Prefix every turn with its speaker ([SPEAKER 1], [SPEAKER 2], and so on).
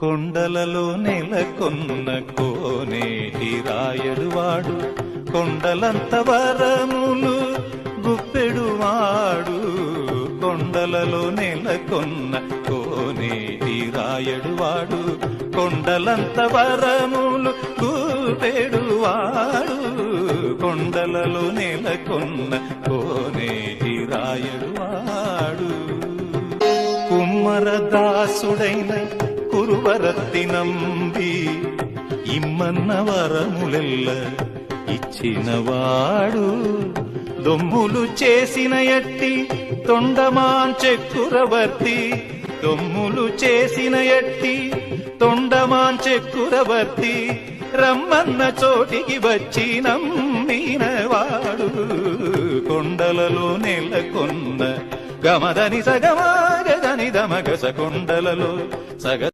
[SPEAKER 1] కొండలలో నెలకొన్న కోనేటి రాయడువాడు కొండలంత వరములు గుప్పెడువాడు. కొండలలో నెలకొన్న కోనేటి రాయడువాడు కొండలంత వరములు గుప్పెడువాడు. కొండలలో నెలకొన్న కోనేటి రాయడువాడు కుమ్మరదాసుడైన కురువరత్తి நம்பி ఇమ్మన్న వరములెల్ల ఇచ్చినవాడు. దొమ్ములు చేసిన ఎట్టి తొండమాన్ చెక్కురవర్తి. దొమ్ములు చేసిన ఎట్టి తొండమాన్ చెక్కురవర్తి. రమ్మన్న చోటికి వచ్చి నమ్మినవాడు. కొండలలో నెలకొన్న గమదని సగమాగదని దమగస కొండలలో సగ